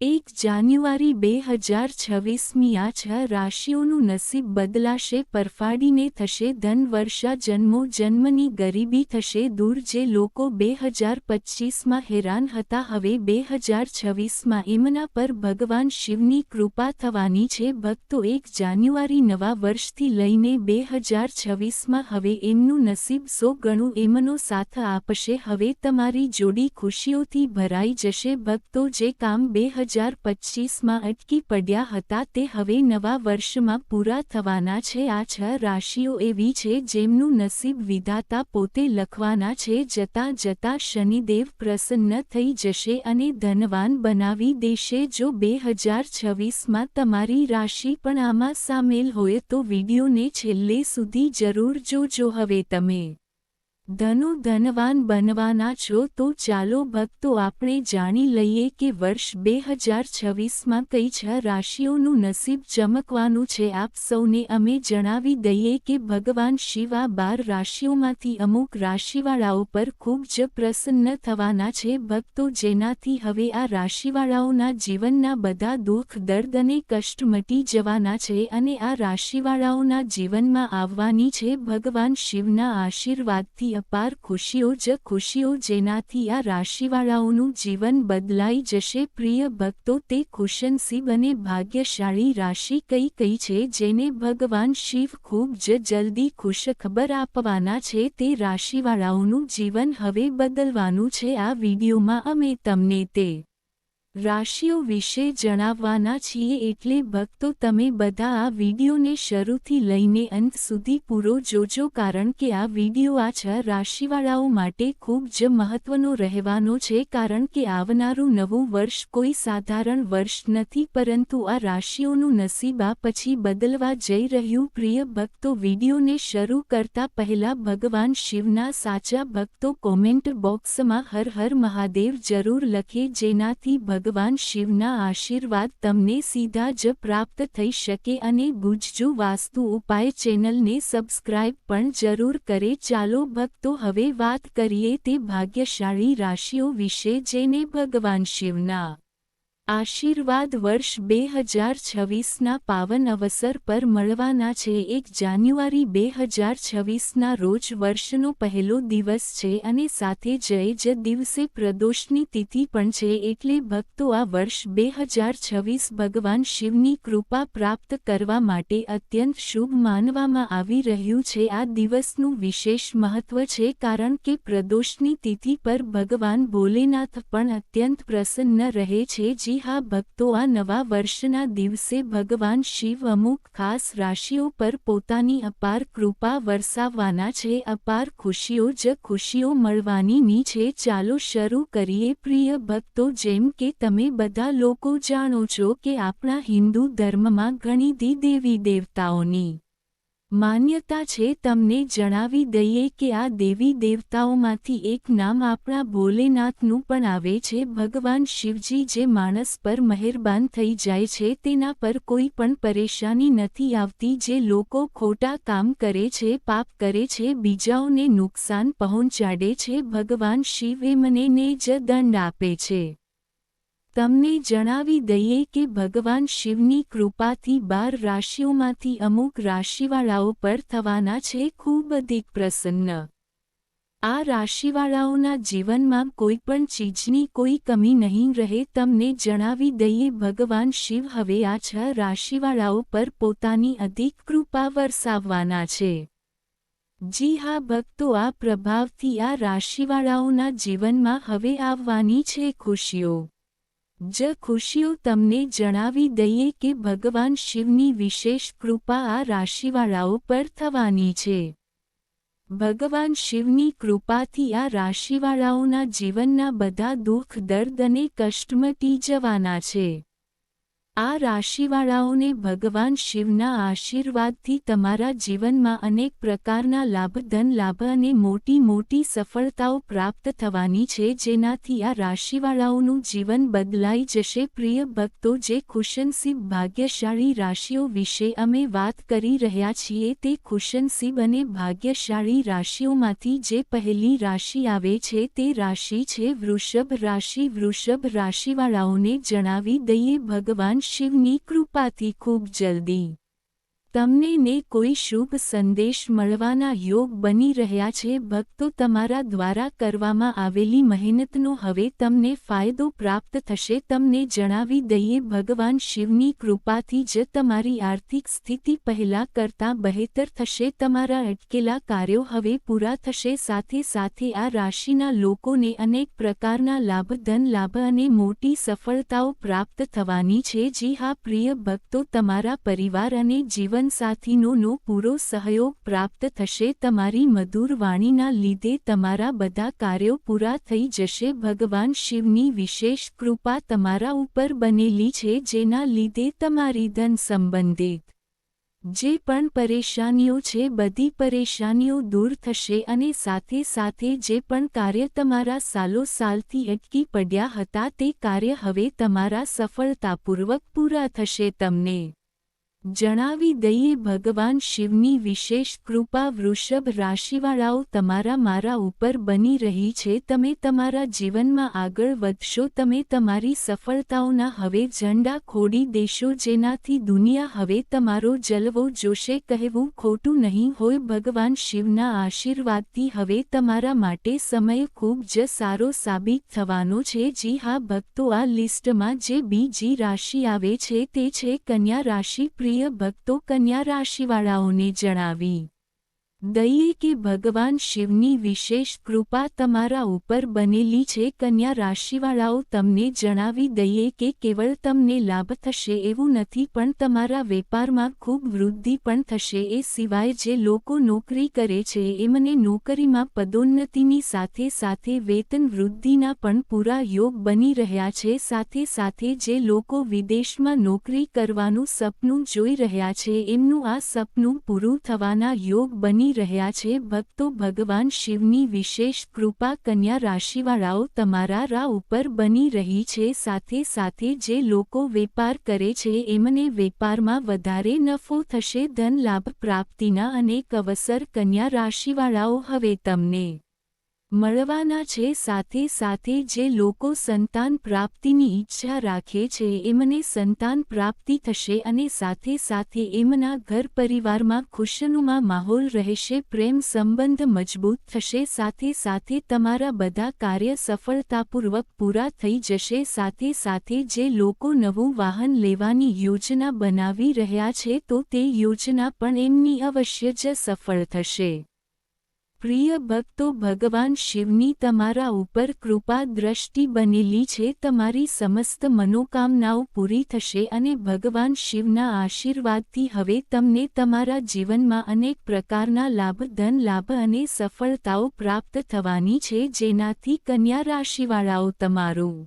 એક જાન્યુઆરી બે હજાર છવ્વીસમી આ છ રાશિઓનું નસીબ બદલાશે, પરફાડીને થશે, ધન વર્ષા જન્મો, જન્મની ગરીબી થશે, દૂર જે લોકો બે હજાર પચ્ચીસમાં હેરાન હતા, હવે બે હજાર છવ્વીસમાં એમના પર ભગવાન શિવની કૃપા થવાની છે, ભક્તો એક જાન્યુઆરી નવા વર્ષથી લઈને બે હજાર છવ્વીસમાં હવે એમનું નસીબ સો ગણું એમનો સાથ આપશે, હવે તમારી જોડી ખુશીઓથી ભરાઈ જશે, ભક્તો જે કામ બે હજાર પચ્ચીસમાં અટકી પડ્યા હતા તે હવે નવા વર્ષમાં પૂરા થવાના છે. આ છ રાશિઓ એવી છે જેમનું નસીબ વિધાતા પોતે લખવાના છે. જતાં જતાં શનિદેવ પ્રસન્ન થઈ જશે અને ધનવાન બનાવી દેશે. જો બે હજાર છવ્વીસમાં તમારી રાશિ પણ આમાં સામેલ હોય તો વિડીયોને છેલ્લે સુધી જરૂર જોજો. હવે તમે ધનુ ધનવાન બનવાના છો, તો ચાલો ભક્તો આપણે જાણી લઈએ કે વર્ષ બે હજાર છવ્વીસમાં કઈ છ રાશિઓનું નસીબ ચમકવાનું છે. આપ સૌને અમે જણાવી દઈએ કે ભગવાન શિવ બાર રાશિઓમાંથી અમુક રાશિવાળાઓ પર ખૂબ જ પ્રસન્ન થવાના છે. ભક્તો જેનાથી હવે આ રાશિવાળાઓના જીવનના બધા દુઃખ, દર્દ અને કષ્ટ મટી જવાના છે અને આ રાશિવાળાઓના જીવનમાં આવવાની છે. ભગવાન શિવના આશીર્વાદથી અપાર ખુશીઓ જ ખુશીઓ જેનાથી આ રાશિવાળાઓનું જીવન બદલાઈ જશે. પ્રિય ભક્તો, તે ખુશનસીબ અને ભાગ્યશાળી રાશિ કઈ કઈ છે જેને ભગવાન શિવ ખૂબ જ જલ્દી ખુશખબર આપવાના છે? તે રાશિવાળાઓનું જીવન હવે બદલવાનું છે. આ વિડીયોમાં અમે તમને તે રાશિઓ વિશે જણાવવાના છીએ એટલે ભક્તો તમે બધા આ વિડીયોને શરૂથી લઈને અંત સુધી પૂરો જોજો કારણ કે આ વીડિયો આ છ રાશિવાળાઓ માટે ખૂબ જ મહત્વનો રહેવાનો છે કારણ કે આવનારું નવું વર્ષ કોઈ સાધારણ વર્ષ નથી પરંતુ આ રાશિઓનું નસીબ આ પછી બદલવા જઈ રહ્યું પ્રિય ભક્તો વિડીયોને શરૂ કરતા પહેલા ભગવાન શિવના સાચા ભક્તો કોમેન્ટ બોક્સમાં હર હર મહાદેવ જરૂર લખે જેનાથી ભગવાન શિવના આશીર્વાદ તમને સીધા જ પ્રાપ્ત થઈ શકે અને ગુજજુ વાસ્તુ ઉપાય ચેનલને સબસ્ક્રાઇબ પણ જરૂર કરે. ચાલો ભક્તો હવે વાત કરીએ તે ભાગ્યશાળી રાશિઓ વિશે જેને ભગવાન શિવના આશીર્વાદ વર્ષ બે હજાર છવ્વીસના પાવન અવસર પર મળવાના છે. એક જાન્યુઆરી બે હજાર છવ્વીસના રોજ વર્ષનો પહેલો દિવસ છે અને સાથે જય જ દિવસે પ્રદોષની તિથિ પણ છે એટલે ભક્તો આ વર્ષ બે હજાર છવ્વીસ ભગવાન શિવની કૃપા પ્રાપ્ત કરવા માટે અત્યંત શુભ માનવામાં આવી રહ્યું છે. આ દિવસનું વિશેષ મહત્વ છે કારણ કે પ્રદોષની તિથિ પર ભગવાન ભોલેનાથ પણ અત્યંત પ્રસન્ન રહે છે. જે હા ભક્તો આ નવા વર્ષના દિવસે ભગવાન શિવ અમુક ખાસ રાશિઓ પર પોતાની અપાર કૃપા વરસાવવાના છે. અપાર ખુશીઓ જ ખુશીઓ મળવાની છે. ચાલો શરૂ કરીએ પ્રિય ભક્તો, જેમ કે તમે બધા લોકો જાણો છો કે આપણા હિન્દુ ધર્મમાં ઘણી દી દેવી દેવતાઓની માન્યતા છે તમને જણાવી દઈએ કે આ દેવી દેવતાઓમાંથી એક નામ આપણા ભોલેનાથનું પણ આવે છે. ભગવાન શિવજી જે માણસ પર મહેરબાન થઈ જાય છે તેના પર કોઈ પણ પરેશાની નથી આવતી. જે લોકો ખોટા કામ કરે છે, પાપ કરે છે, બીજાઓને નુકસાન પહોંચાડે છે, ભગવાન શિવે મને ને જ દંડ આપે છે. તમને જણાવી દઈએ કે ભગવાન શિવની કૃપાથી બાર રાશિઓમાંથી અમુક રાશિવાળાઓ પર થવાના છે, ખૂબ અધિક પ્રસન્ન. આ રાશિવાળાઓના જીવનમાં કોઈ પણ ચીજની કોઈ કમી નહીં રહે, તમને જણાવી દઈએ ભગવાન શિવ હવે આ છ રાશિવાળાઓ પર પોતાની અધિક કૃપા વરસાવવાના છે. જી હા, ભક્તો, આ પ્રભાવથી આ રાશિવાળાઓના જીવનમાં હવે આવવાની છે ખુશીઓ. જ ખુશીઓ તમને જણાવી દઈએ કે ભગવાન શિવની વિશેષ કૃપા આ રાશિવાળાઓ પર થવાની છે. ભગવાન શિવની કૃપાથી આ રાશિવાળાઓના જીવનના બધા દુઃખ, દર્દ અને કષ્ટમટી જવાના છે. આ રાશિવાળાઓને ભગવાન શિવના આશીર્વાદથી તમારા જીવનમાં અનેક પ્રકારના લાભ, ધન લાભ અને મોટી મોટી સફળતાઓ પ્રાપ્ત થવાની છે, જેનાથી આ રાશિવાળાઓનું જીવન બદલાઈ જશે. પ્રિય ભક્તો, જે ખુશનસીબ ભાગ્યશાળી રાશિઓ વિશે અમે વાત કરી રહ્યા છીએ, તે ખુશનસીબ અને ભાગ્યશાળી રાશિઓમાંથી જે પહેલી રાશિ આવે છે, તે રાશિ છે. વૃષભ રાશિ, વૃષભ રાશિવાળાઓને જણાવી દઈએ, ભગવાન શિવની કૃપાથી ખૂબ જલ્દી. તમને ને કોઈ શુભ સંદેશ મળવાના યોગ બની રહ્યા છે, ભક્તો તમારા દ્વારા કરવામાં આવેલી મહેનતનો હવે તમને ફાયદો પ્રાપ્ત થશે. તમને જણાવી દઈએ, ભગવાન શિવની કૃપાથી જ તમારી આર્થિક સ્થિતિ પહેલા કરતાં બહેતર થશે. તમારા અટકેલા કાર્યો હવે પૂરા થશે. સાથે સાથે આ રાશિના લોકોને અનેક પ્રકારના લાભ ધન લાભ અને મોટી સફળતાઓ પ્રાપ્ત થવાની છે. જી હા, પ્રિય ભક્તો, તમારા પરિવાર અને જીવન જીવનસાથીનોનો પૂરો સહયોગ પ્રાપ્ત થશે. તમારી મધુર વાણીના લીધે તમારા બધા કાર્યો પૂરા થઈ જશે. ભગવાન શિવની વિશેષ કૃપા તમારા ઉપર બનેલી છે, જેના લીધે તમારી ધન સંબંધિત જે પણ પરેશાનીઓ છે, બધી પરેશાનીઓ દૂર થશે અને સાથે સાથે જે પણ કાર્ય તમારા સાલો સાલથી અટકી પડ્યા હતા, તે કાર્ય હવે તમારા સફળતાપૂર્વક પૂરા થશે. તમને જણાવી દઈએ, ભગવાન શિવની વિશેષ કૃપા વૃષભ રાશિવાળાઓ તમારા મારા ઉપર બની રહી છે. તમે તમારા જીવનમાં આગળ વધશો. તમે તમારી સફળતાઓના હવે ઝંડા ખોડી દેશો. જેનાથી દુનિયા હવે તમારો જલવો જોશે. કહેવું ખોટું નહીં હોય. ભગવાન શિવના આશીર્વાદથી હવે તમારા માટે સમય ખૂબ જ સારો સાબિત થવાનો છે. જી હા, ભક્તો આ લિસ્ટમાં જે બીજી રાશિ આવે છે તે છે કન્યા રાશિ. પ્રિય ભક્તો કન્યા રાશિવાળાઓને જણાવી. દઈએ કે ભગવાન શિવની વિશેષ કૃપા તમારા ઉપર બનેલી છે, કન્યા રાશિવાળાઓ તમને જણાવી દઈએ કે કેવળ તમને લાભ થશે એવું નથી, પણ તમારા વેપારમાં ખૂબ વૃદ્ધિ પણ થશે, એ સિવાય જે લોકો નોકરી કરે છે, એમને નોકરીમાં પદોન્નતિની સાથે સાથે વેતન વૃદ્ધિના પણ પૂરા યોગ બની રહ્યા છે, સાથે સાથે જે લોકો વિદેશમાં નોકરી કરવાનું સપનું જોઈ રહ્યા છે, એમનું આ સપનું પૂરું થવાના યોગ બની બની રહ્યા છે. ભક્તો ભગવાન શિવની વિશેષ કૃપા કન્યા રાશિવાળાઓ તમારા રા ઉપર બની રહી છે. સાથે સાથે જે લોકો વેપાર કરે છે એમને વેપારમાં વધારે નફો થશે. ધન લાભ પ્રાપ્તિના અનેક અવસર કન્યા રાશિવાળાઓ હવે તમને મળવાના છે સાથે સાથે જે લોકો સંતાન પ્રાપ્તિની ઈચ્છા રાખે છે એમને સંતાન પ્રાપ્તિ થશે અને સાથે સાથે એમના ઘર પરિવારમાં ખુશનુમાં માહોલ રહેશે, પ્રેમ સંબંધ મજબૂત થશે, સાથે સાથે તમારા બધા કાર્ય સફળતાપૂર્વક પૂરા થઈ જશે, સાથે સાથે જે લોકો નવું વાહન લેવાની યોજના બનાવી રહ્યા છે તો તે યોજના પણ એમની અવશ્ય જ સફળ થશે. પ્રિય ભક્તો, ભગવાન શિવની તમારા ઉપર કૃપા દ્રષ્ટિ બનેલી છે. તમારી સમસ્ત મનોકામનાઓ પૂરી થશે અને ભગવાન શિવના આશીર્વાદથી હવે તમને તમારા જીવનમાં અનેક પ્રકારના લાભ, ધન લાભ અને સફળતાઓ પ્રાપ્ત થવાની છે. જેનાથી કન્યા રાશિવાળાઓ તમારું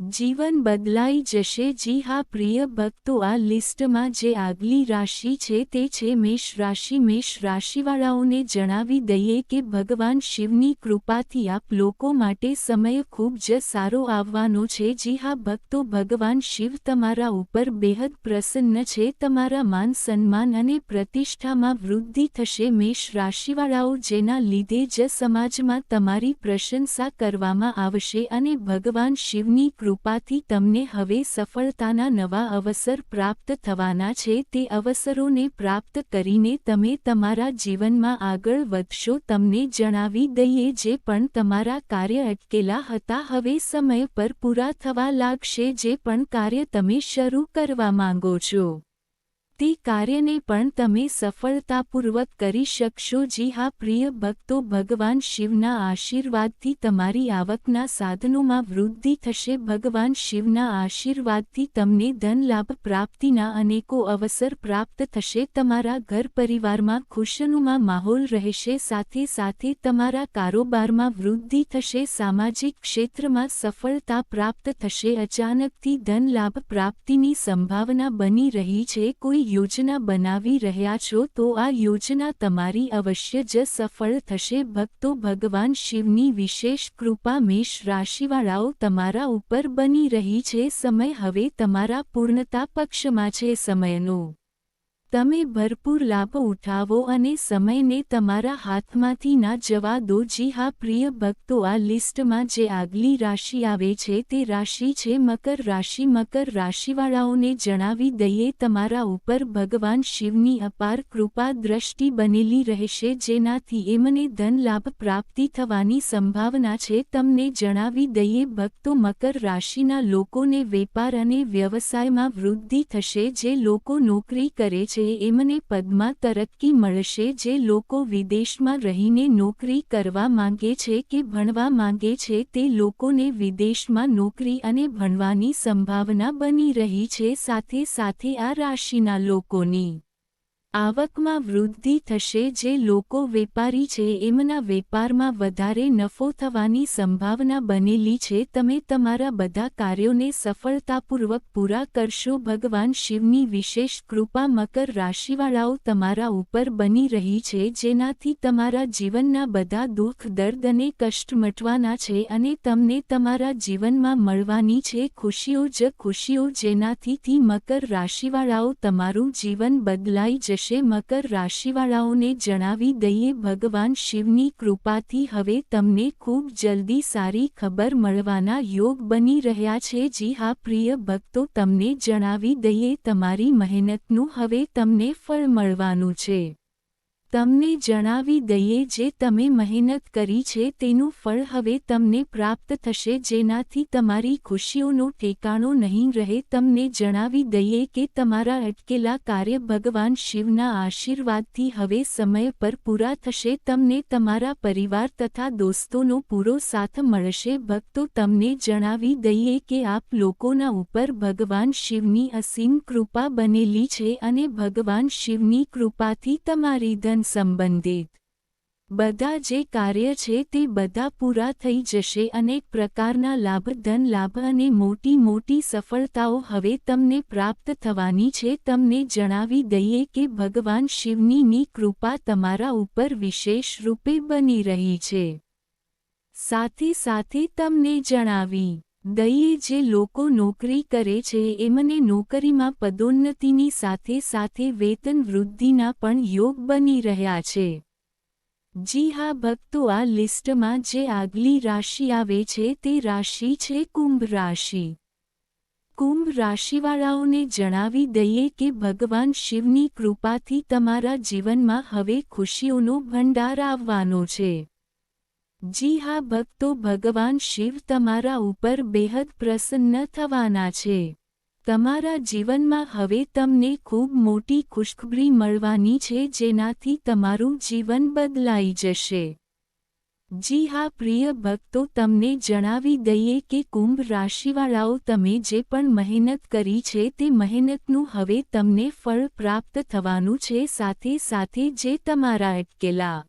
જીવન બદલાઈ જશે. જી હા, પ્રિય ભક્તો, આ લિસ્ટમાં જે આગલી રાશિ છે તે છે મેષ રાશિ. મેષ રાશિવાળાઓને જણાવી દઈએ કે ભગવાન શિવની કૃપાથી આપ લોકો માટે સમય ખૂબ જ સારો આવવાનો છે. જી હા, ભક્તો, ભગવાન શિવ તમારા ઉપર બેહદ પ્રસન્ન છે. તમારા માન સન્માન અને પ્રતિષ્ઠામાં વૃદ્ધિ થશે. મેષ રાશિવાળાઓ જેના લીધે જ સમાજમાં તમારી પ્રશંસા કરવામાં આવશે અને ભગવાન શિવની કૃપાથી તમને હવે સફળતાના નવા અવસર પ્રાપ્ત થવાના છે. તે અવસરોને પ્રાપ્ત કરીને તમે તમારા જીવનમાં આગળ વધશો. તમને જણાવી દઈએ જે પણ તમારા કાર્ય અટકેલા હતા. હવે સમય પર પૂરા થવા લાગશે. જે પણ કાર્ય તમે શરૂ કરવા માંગો છો. તે કાર્યને પણ તમે સફળતાપૂર્વક કરી શકશો. જી હા, પ્રિય ભક્તો, ભગવાન શિવના આશીર્વાદથી તમારી આવકના સાધનોમાં વૃદ્ધિ થશે. ભગવાન શિવના આશીર્વાદથી તમને ધન લાભ પ્રાપ્તિના અનેકો અવસર પ્રાપ્ત થશે. તમારા ઘર પરિવારમાં ખુશનુમાં માહોલ રહેશે. સાથે સાથે તમારા કારોબારમાં વૃદ્ધિ થશે. સામાજિક ક્ષેત્રમાં સફળતા પ્રાપ્ત થશે. અચાનકથી ધન લાભ પ્રાપ્તિની સંભાવના બની રહી છે. કોઈ યોજના બનાવી રહ્યા છો તો આ યોજના તમારી અવશ્ય જ સફળ થશે. ભક્તો ભગવાન શિવની વિશેષ કૃપા મેષ રાશિવાળાઓ તમારા ઉપર બની રહી છે. સમય હવે તમારા પૂર્ણતા પક્ષમાં છે. સમયનો તમે ભરપૂર લાભ ઉઠાવો અને સમયને તમારા હાથમાંથી ના જવા દો. જી હા, પ્રિય ભક્તો, આ લિસ્ટમાં જે આગલી રાશિ આવે છે તે રાશિ છે મકર રાશિ. મકર રાશિવાળાઓને જણાવી દઈએ, તમારા ઉપર ભગવાન શિવની અપાર કૃપા દ્રષ્ટિ બનેલી રહેશે, જેનાથી એમને ધન લાભ પ્રાપ્તિ થવાની સંભાવના છે. તમને જણાવી દઈએ, ભક્તો, મકર રાશિના લોકોને વેપાર અને વ્યવસાયમાં વૃદ્ધિ થશે, જે લોકો નોકરી કરે છે. છે, એમને પદમાં તરક્કી મળશે જે લોકો વિદેશમાં રહીને નોકરી કરવા માંગે છે કે ભણવા માંગે છે, તે લોકોને વિદેશમાં નોકરી અને ભણવાની સંભાવના બની રહી છે, સાથે સાથે આ રાશિના લોકોની આવકમાં વૃદ્ધિ થશે જે લોકો વેપારી છે, એમના વેપારમાં વધારે નફો થવાની સંભાવના બનેલી છે. તમે તમારા બધા કાર્યોને સફળતાપૂર્વક પૂરા કરશો. ભગવાન શિવની વિશેષ કૃપા મકર રાશિવાળાઓ તમારા ઉપર બની રહી છે, જેનાથી તમારા જીવનના બધા દુઃખ, દર્દ અને કષ્ટ મટવાના છે અને તમને તમારા જીવનમાં મળવાની છે ખુશીઓ જ ખુશીઓ જેનાથી મકર રાશિવાળાઓ તમારું જીવન બદલાઈ જશે. જશે મકર રાશિવાળાઓને જણાવી દઈએ, ભગવાન શિવની કૃપાથી હવે તમને ખૂબ જલ્દી સારી ખબર મળવાના યોગ બની રહ્યા છે. જી હા, પ્રિય ભક્તો, તમને જણાવી દઈએ, તમારી મહેનતનું હવે તમને ફળ મળવાનું છે. તમને જણાવી દઈએ જે તમે મહેનત કરી છે તેનું ફળ હવે તમને પ્રાપ્ત થશે જેનાથી તમારી ખુશીઓનો ઠેકાણો નહીં રહે. તમને જણાવી દઈએ કે તમારા અટકેલા કાર્ય ભગવાન શિવના આશીર્વાદથી હવે સમય પર પૂરા થશે. તમને તમારા પરિવાર તથા દોસ્તોનો પૂરો સાથ મળશે. ભક્તો, તમને જણાવી દઈએ કે આપ લોકોના ઉપર ભગવાન શિવની અસીમ કૃપા બનેલી છે અને ભગવાન શિવની કૃપાથી તમારી ધન સંબંધિત. બધા જે કાર્ય છે તે બધા પૂરા થઈ જશે અનેક પ્રકારના લાભ, ધન, લાભ અને મોટી મોટી સફળતાઓ હવે તમને પ્રાપ્ત થવાની છે. તમને જણાવી દઈએ કે ભગવાન શિવનીની કૃપા તમારા ઉપર વિશેષ રૂપે બની રહી છે. સાથે સાથે તમને જણાવી દઈએ જે લોકો નોકરી કરે છે, એમને નોકરીમાં પદોન્નતિની સાથે સાથે વેતન વૃદ્ધિના પણ યોગ બની રહ્યા છે. જી હા, ભક્તો, આ લિસ્ટમાં જે આગલી રાશિ આવે છે તે રાશિ છે કુંભ રાશિ. કુંભ રાશિવાળાઓને જણાવી દઈએ કે ભગવાન શિવની કૃપાથી તમારા જીવનમાં હવે ખુશીઓનો ભંડાર આવવાનો છે. જી હા, ભક્તો, ભગવાન શિવ તમારા ઉપર બેહદ પ્રસન્ન થવાના છે. તમારા જીવનમાં હવે તમને ખૂબ મોટી ખુશખબરી મળવાની છે, જેનાથી તમારું જીવન બદલાઈ જશે. જી હા, પ્રિય ભક્તો, તમને જણાવી દઈએ કે કુંભ રાશિવાળાઓ, તમે જે પણ મહેનત કરી છે, તે મહેનતનું હવે તમને ફળ પ્રાપ્ત થવાનું છે, સાથે સાથે જે તમારા અટકેલા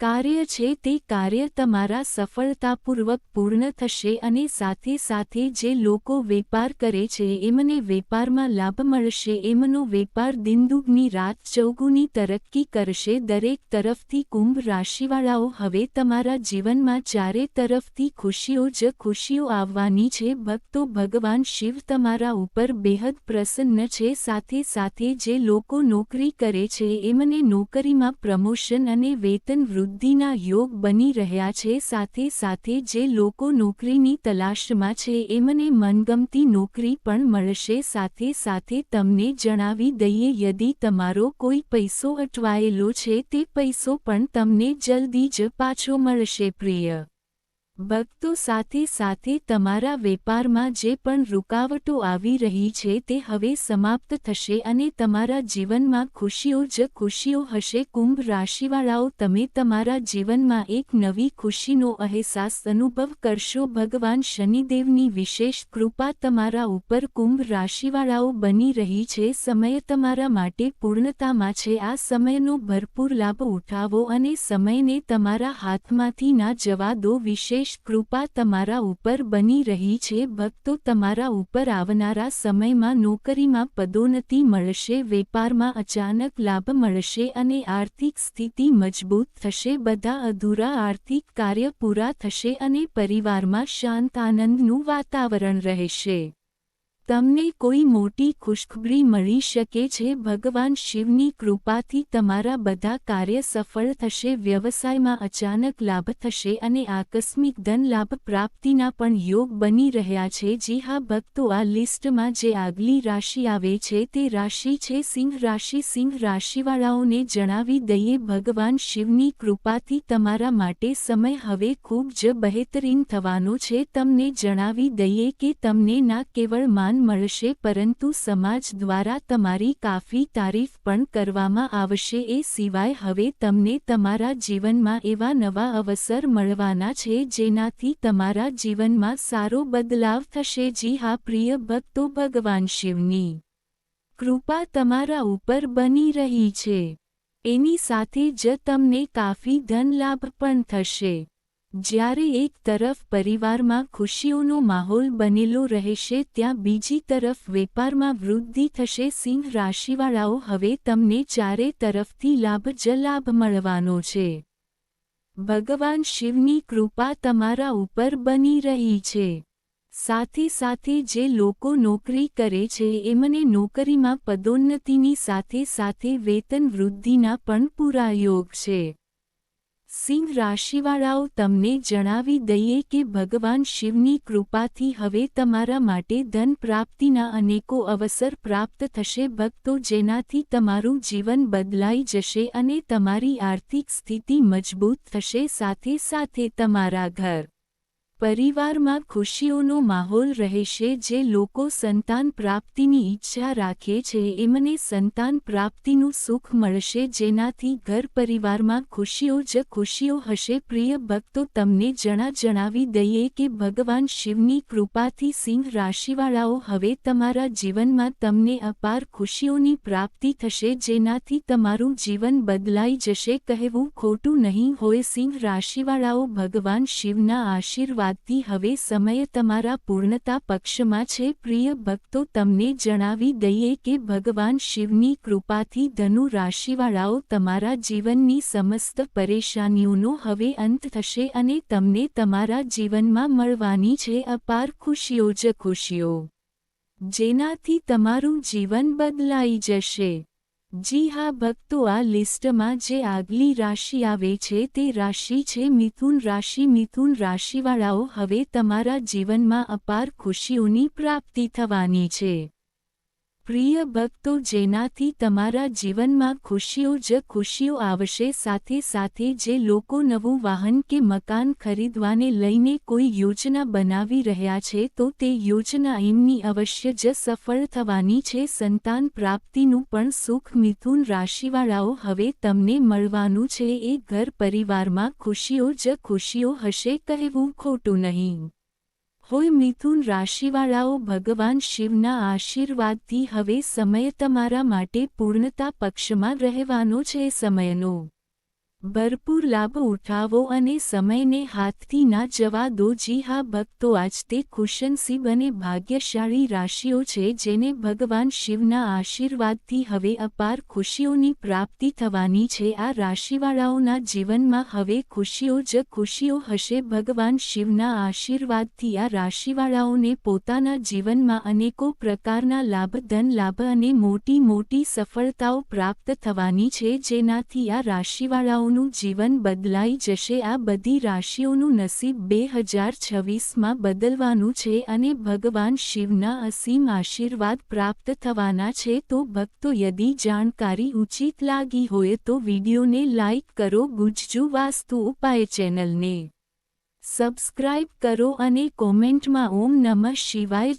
કાર્ય છે તે કાર્ય તમારા સફળતાપૂર્વક પૂર્ણ થશે અને સાથે સાથે જે લોકો વેપાર કરે છે એમને વેપારમાં લાભ મળશે, એમનો વેપાર દિનદુગની રાત ચૌગુની તરક્કી કરશે. દરેક તરફથી કુંભ રાશિવાળાઓ હવે તમારા જીવનમાં ચારે તરફથી ખુશીઓ જ ખુશીઓ આવવાની છે. ભક્તો, ભગવાન શિવ તમારા ઉપર બેહદ પ્રસન્ન છે. સાથે સાથે જે લોકો નોકરી કરે છે એમને નોકરીમાં પ્રમોશન અને વેતન વૃદ્ધિ વૃદ્ધિના યોગ બની રહ્યા છે સાથે સાથે જે લોકો નોકરીની તલાશમાં છે એમને મનગમતી નોકરી પણ મળશે સાથે સાથે તમને જણાવી દઈએ યદિ તમારો કોઈ પૈસો અટવાયેલો છે તે પૈસો પણ તમને જલ્દી જ પાછો મળશે પ્રિય. ભક્તો સાથે સાથે તમારા વેપારમાં જે પણ રૂકાવટો આવી રહી છે તે હવે સમાપ્ત થશે અને તમારા જીવનમાં ખુશીઓ જ ખુશીઓ હશે. કુંભ રાશિવાળાઓ, તમે તમારા જીવનમાં એક નવી ખુશીનો અહેસાસ અનુભવ કરશો. ભગવાન શનિદેવની વિશેષ કૃપા તમારા ઉપર કુંભ રાશિવાળાઓ બની રહી છે. સમય તમારા માટે પૂર્ણતામાં છે. આ સમયનો ભરપૂર લાભ ઉઠાવો અને સમયને તમારા હાથમાંથી ના જવા દો. વિશેષ કૃપા તમારા ઉપર બની રહી છે. ભક્તો તમારા ઉપર આવનારા સમયમાં નોકરીમાં પદોન્નતિ મળશે, વેપારમાં અચાનક લાભ મળશે અને આર્થિક સ્થિતિ મજબૂત થશે. બધા અધૂરા આર્થિક કાર્ય પૂરા થશે અને પરિવારમાં શાંત આનંદનું વાતાવરણ રહેશે. તમને કોઈ મોટી ખુશખબરી મળી શકે છે, ભગવાન શિવની કૃપાથી તમારા બધા કાર્ય સફળ થશે, વ્યવસાયમાં અચાનક લાભ થશે અને આકસ્મિક ધન લાભ પ્રાપ્તિના પણ યોગ બની રહ્યા છે. જી હા, ભક્તો, આ લિસ્ટમાં જે આગલી રાશિ આવે છે તે રાશિ છે. સિંહ રાશિ, સિંહ રાશિવાળાઓને જણાવી દઈએ, ભગવાન શિવની કૃપાથી તમારા માટે સમય હવે ખૂબ જ બહેતરીન થવાનો છે. તમને જણાવી દઈએ કે તમને ના કેવળ માન મળશે પરંતુ સમાજ દ્વારા તમારી કાફી તારીફ પણ કરવામાં આવશે એ સિવાય હવે તમને તમારા જીવનમાં એવા નવા અવસર મળવાના છે જેનાથી તમારા જીવનમાં સારો બદલાવ થશે. જી હા, પ્રિય ભક્તો, ભગવાન શિવની કૃપા તમારા ઉપર બની રહી છે. એની સાથે જ તમને કાફી ધન લાભ પણ થશે. જ્યારે એક તરફ પરિવારમાં ખુશીઓનો માહોલ બનેલો રહેશે ત્યાં બીજી તરફ વેપારમાં વૃદ્ધિ થશે. સિંહ રાશિવાળાઓ હવે તમને ચારે તરફથી લાભ જ લાભ મળવાનો છે. ભગવાન શિવની કૃપા તમારા ઉપર બની રહી છે. સાથે સાથે જે લોકો નોકરી કરે છે એમને નોકરીમાં પદોન્નતિની સાથે સાથે વેતન વૃદ્ધિના પણ પૂરા યોગ છે. સિંહ રાશિવાળાઓ તમને જણાવી દઈએ કે ભગવાન શિવની કૃપાથી હવે તમારા માટે ધન પ્રાપ્તિના અનેકો અવસર પ્રાપ્ત થશે. ભક્તો જેનાથી તમારું જીવન બદલાઈ જશે અને તમારી આર્થિક સ્થિતિ મજબૂત થશે. સાથે સાથે તમારા ઘર પરિવારમાં ખુશીઓનો માહોલ રહેશે જે લોકો સંતાન પ્રાપ્તિની ઈચ્છા રાખે છે, એમને સંતાન પ્રાપ્તિનું સુખ મળશે, જેનાથી ઘર પરિવારમાં ખુશીઓ જ ખુશીઓ હશે. પ્રિય ભક્તો, તમને જણા જણાવી દઈએ કે ભગવાન શિવની કૃપાથી સિંહ રાશિવાળાઓ હવે તમારા જીવનમાં તમને અપાર ખુશીઓની પ્રાપ્તિ થશે, જેનાથી તમારું જીવન બદલાઈ જશે. કહેવું ખોટું નહીં હોય, સિંહ રાશિવાળાઓ ભગવાન શિવના આશીર્વાદ આશીર્વાદથી હવે સમય તમારા પૂર્ણતા પક્ષમાં છે. પ્રિય ભક્તો, તમને જણાવી દઈએ કે ભગવાન શિવની કૃપાથી ધનુ રાશિવાળાઓ તમારા જીવનની સમસ્ત પરેશાનીઓનો હવે અંત થશે અને તમને તમારા જીવનમાં મળવાની છે અપાર ખુશીઓ જ ખુશીઓ. જેનાથી તમારું જીવન બદલાઈ જશે. જી હા, ભક્તો, આ લિસ્ટમાં જે આગલી રાશિ આવે છે તે રાશિ છે મિથુન રાશિ. મિથુન રાશિવાળાઓ, હવે તમારા જીવનમાં અપાર ખુશીઓની પ્રાપ્તિ થવાની છે. પ્રિય ભક્તો, જેનાથી તમારા જીવનમાં ખુશીઓ જ ખુશીઓ આવશે, સાથે સાથે જે લોકો નવું વાહન કે મકાન ખરીદવાને લઈને કોઈ યોજના બનાવી રહ્યા છે, તો તે યોજના એમની અવશ્ય જ સફળ થવાની છે. સંતાન પ્રાપ્તિનું પણ સુખ મિથુન રાશિવાળાઓ હવે તમને મળવાનું છે. એ ઘર પરિવારમાં ખુશીઓ જ ખુશીઓ હશે, કહેવું ખોટું નહીં. હોય મિથુન રાશિવાળાઓ ભગવાન શિવના આશીર્વાદથી હવે સમય તમારા માટે પૂર્ણતા પક્ષમાં રહેવાનો છે સમયનો. ભરપૂર લાભ ઉઠાવો અને સમયને હાથથી ના જવા દો. જી હા, ભક્તો, આજ તે ખુશનસીબ અને ભાગ્યશાળી રાશિઓ છે જેને ભગવાન શિવના આશીર્વાદથી હવે અપાર ખુશીઓની પ્રાપ્તિ થવાની છે. આ રાશિવાળાઓના જીવનમાં હવે ખુશીઓ જ ખુશીઓ હશે. ભગવાન શિવના આશીર્વાદથી આ રાશિવાળાઓને પોતાના જીવનમાં અનેકો પ્રકારના લાભ ધન લાભ અને મોટી મોટી સફળતાઓ પ્રાપ્ત થવાની છે. જેનાથી આ રાશિવાળાઓ રાશિઓનું જીવન બદલાઈ જશે. આ બધી રાશિઓનું નસીબ બે હજાર છવ્વીસમાં બદલવાનું છે અને ભગવાન શિવના અસીમ આશીર્વાદ પ્રાપ્ત થવાના છે. તો ભક્તો, યદિ જાણકારી ઉચિત લાગી હોય તો વિડીયોને લાઇક કરો. ગુજજુ વાસ્તુ ઉપાય ચેનલને સબસ્ક્રાઇબ કરો અને કોમેન્ટમાં ઓમ નમઃ શિવાય.